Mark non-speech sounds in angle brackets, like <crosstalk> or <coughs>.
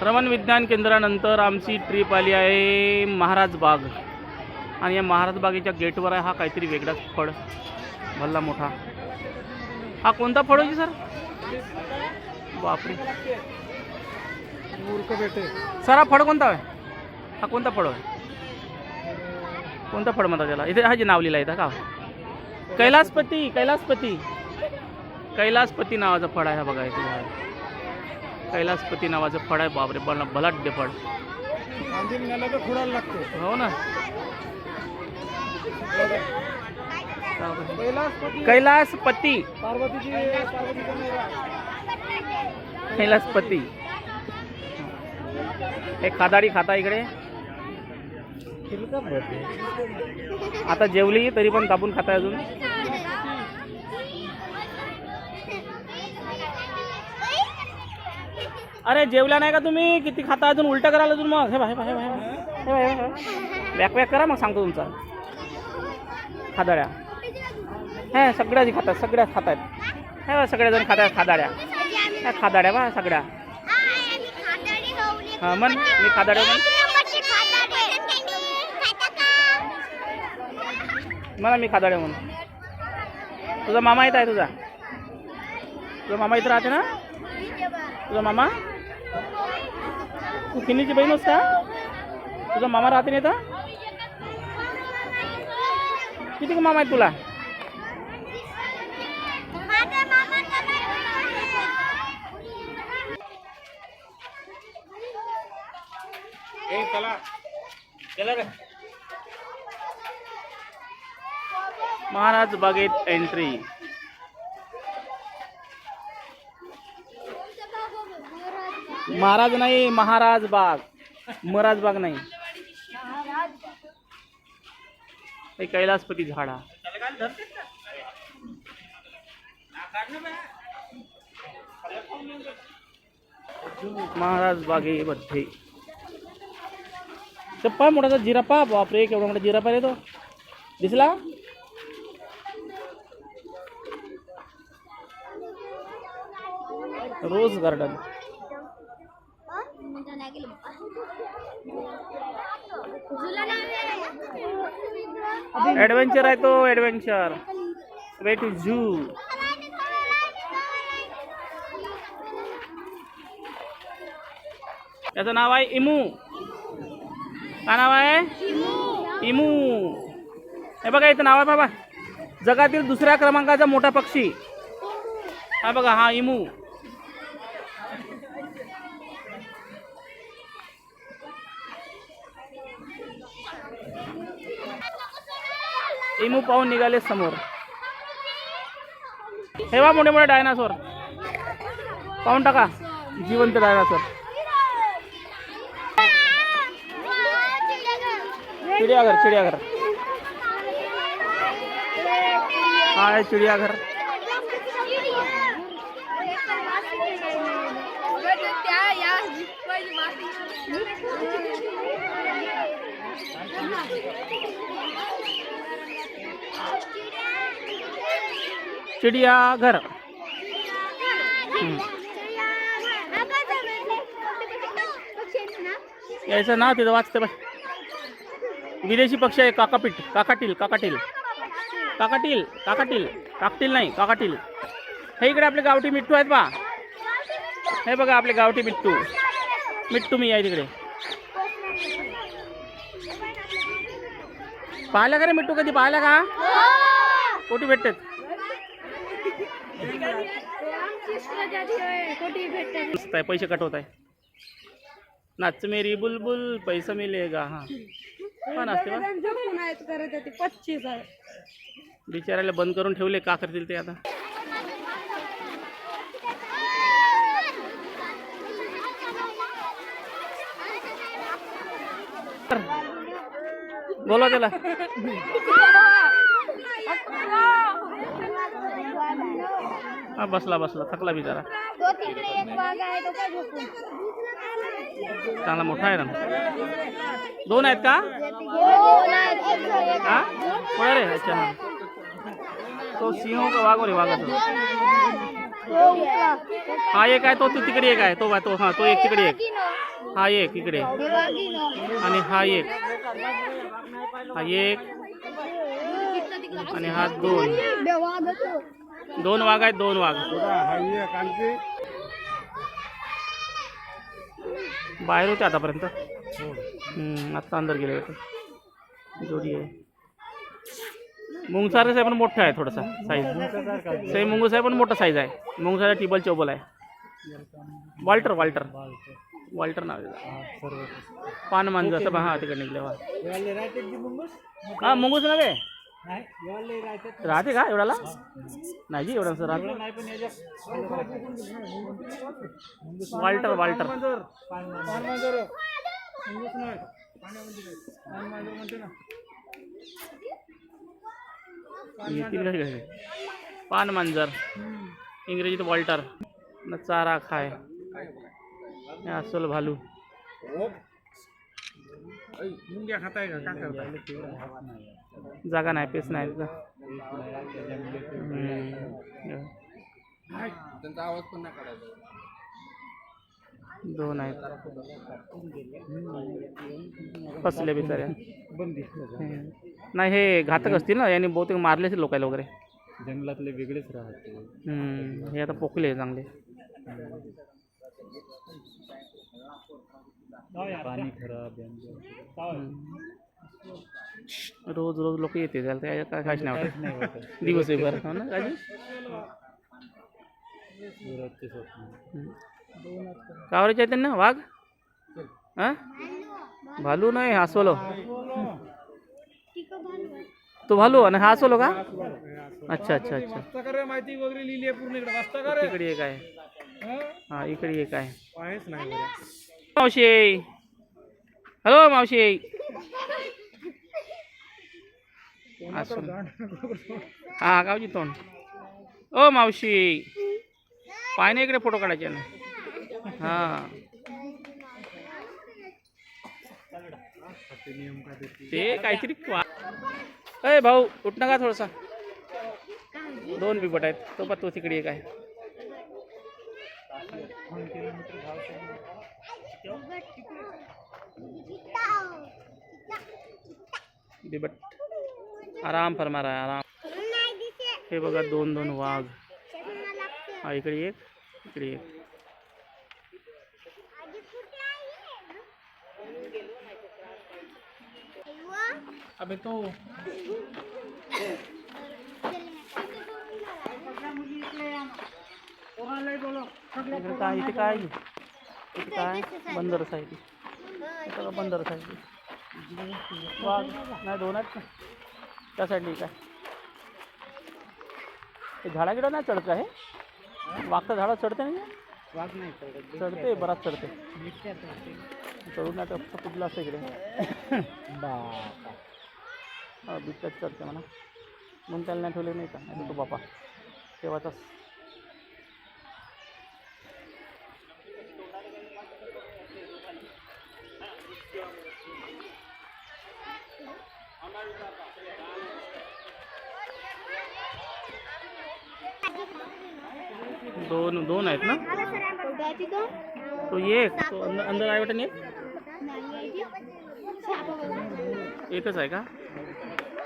रमण विज्ञान केंद्रानंतर आमची ट्रिप आली आहे महाराज बाग. आणि या महाराज बागेच्या गेटवर आहे हा काहीतरी वेगळाच फळ. भल्ला मोठा. हा कोणता फळ होती सर? बापरे. सर हा फळ कोणता आहे? हा कोणता फळ आहे? कोणता फळ म्हणता त्याला? इथे हा जे नाव लिहिलं आहे इथं का? कैलासपती कैलासपती. कैलासपती नावाचं फळ आहे हा बघा इथे. कैलासपती नावाचं फळ आहे. बापरे बला बलाढ्य फळ. हो ना. कैलासपती. कैलासपती. एक खादाडी खाता इकडे. आता जेवली तरी पण दाबून खाताय अजून. अरे जेवला नाही का तुम्ही? किती खाता अजून? उलट कराल अजून मग. हे बा हे बा हे बा, हे बॅक वॅक करा मग सांगतो तुमचा. खादाड्या. हे सगळ्याच खातात सगळ्याच खातात. हे बा, सगळेजण खातात खादाड्या. ह्या खादाड्या बा सगळ्या. हा म्हण मी खादाड्या म्हण. मला मी खादाड्या म्हणून तुझा मामा येत आहे तुझा? तुझा मामा इथं राहते ना? तुझा मामा? तू किनीची बहीण का? तुझा मामा राहते ना इथं? किती मामा आहेत तुला? ए चला. चला रे. महाराज बागेत एंट्री महाराज नाही महाराज बाग. महाराज बाग नाही. हे कैलासपती झाडा. महाराज बागेमध्ये चप्पा मोठाचा जिरापा बापरे केवढा मोठा जिरापा रे तो. दिसला? रोज गार्डन. ॲडव्हेंचर आहे तो ॲडव्हेंचर वे टू झू याचं नाव आहे इमू. काय नाव आहे? इमू. हे बघा इथं नाव आहे बाबा. जगातील दुसऱ्या क्रमांकाचा मोठा पक्षी. हा बघा हा इमू. इमू पाहून निघाले समोर. हे बा मोठे मोठे डायनासोर पाहून टाका. जिवंत डायनासोर चिड़ियाघर चिड़ियाघर. हा चिड़ियाघर. चिड़ियाघर यायचं ना तिथं वाचते बाय विदेशी पक्षी आहे काकापीठ काकाटील काकाटील. काकाटील काकाटील. काकटील नाही काकाटील. हे इकडे आपले गावठी मिट्टू आहेत बा. हे बघा आपले गावठी मिट्टू. मिट्टू मी आहे तिकडे. पाहिलं का रे मिट्टू कधी पाहिलं का? कोटी भेटतात. मस्त आहे पैसे कटवत आहे. नाच मेरी बुलबुल पैसा मिलेगा हा. पण असते पच्चीस आहे बिचारायला बंद करून ठेवले का करतील ते आता? बोला त्याला. <laughs> हा, बसला बसला, थकला वाघ काय झोपून चांगला मोठा आहे ना दोन आहेत का हा रे अच्छा हा तो सिंह का वाघ रे वाघाचं तो. हा, एक आहे तो तू तिकडे एक आहे तो तो हा तो एक तिकडे एक. हा, एक, इकडे हे. आणि हा एक हा एक आणि हा दोन वाघ. दोन वाघ आहेत दोन वाघ. हा बाहेर होते आतापर्यंत? हम्म, आत्ता अंदर गेले होते. जोडी आहे. मुंगसारच आहे पण मोठं आहे थोडासा साईज सेम मुंगूस आहे पण मोठा साईज आहे. मुंगसाचा टिबल चौबल आहे. Walter Walter. वॉल्टर नाव. पान मांजर असं हा तिकडे निघले हा मुंगूस नव्हे. राहते का एवढ्याला? नाही जी एवढा याच्या वाल्टर वाल्टर. पान मांजर. इंग्रजीत वॉल्टर. न चारा खाय. अस्वल भालू. मुंग्या खाताय का? काय करताय? जागा नाही पेस नाही. त्यांचा आवाज पण नाही काढायचा. दोन आहेत. फसले हम्म. नाही हे घातक असतील ना यांनी बहुतेक मारले असेल लोकायला वगैरे. जंगलातले वेगळेच राहते. हे आता पोकले चांगले. पाणी खराब हम्म. रोज रोज लोक येते त्याला काय काय काहीच नाही वाटत दिवस आहे बरं हो ना काजी कावरे चैतन्य वाघ? हा? भालू नाही हसवलो. तो भालू आणि हा हसवलो का? अच्छा अच्छा अच्छा. माहिती वगैरे लिहिली आहे पूर्ण इकडे. इकडे एक आहे. हं? हा इकडे एक आहे. आहेच नाही. बरं मावशी. हॅलो मावशी. हा गावची तोंड. ओ मावशी. पाय नाही इकडे फोटो काढायचे ना. हा. ते काहीतरी अय भाऊ उठ ना का थोडासा. दोन बिबट आहेत. तो पण तो तिकडे एक आहे. बिबट। आराम फरमा रहा है आराम। हे बघा दोन दोन वाघ। हा इकडे एक इकडे एक। अबे तो। <coughs> इकडे काय इथे काय? आहे? इथे काय? बंदरच आहे ती इथं का बंदरच आहे ती वाघ. नाही दोन आहेत ना त्या साईडला काय ते झाडा गिडा नाही चढत का हे? वाघ तर झाडा चढते नाही का? वाघ नाही चढत. चढते बराच चढते. चढून नाही तर फक्त कुठलं असतं इकडे. बापा. बिबट्यात चढते म्हणा. म्हणून त्याला नाही ठेवले नाही का? नाही तो बापा. तेव्हाचाच. दोन दोन आहेत ना तो? एक तो अंदर अंदर आहे वाटतं. एकच आहे का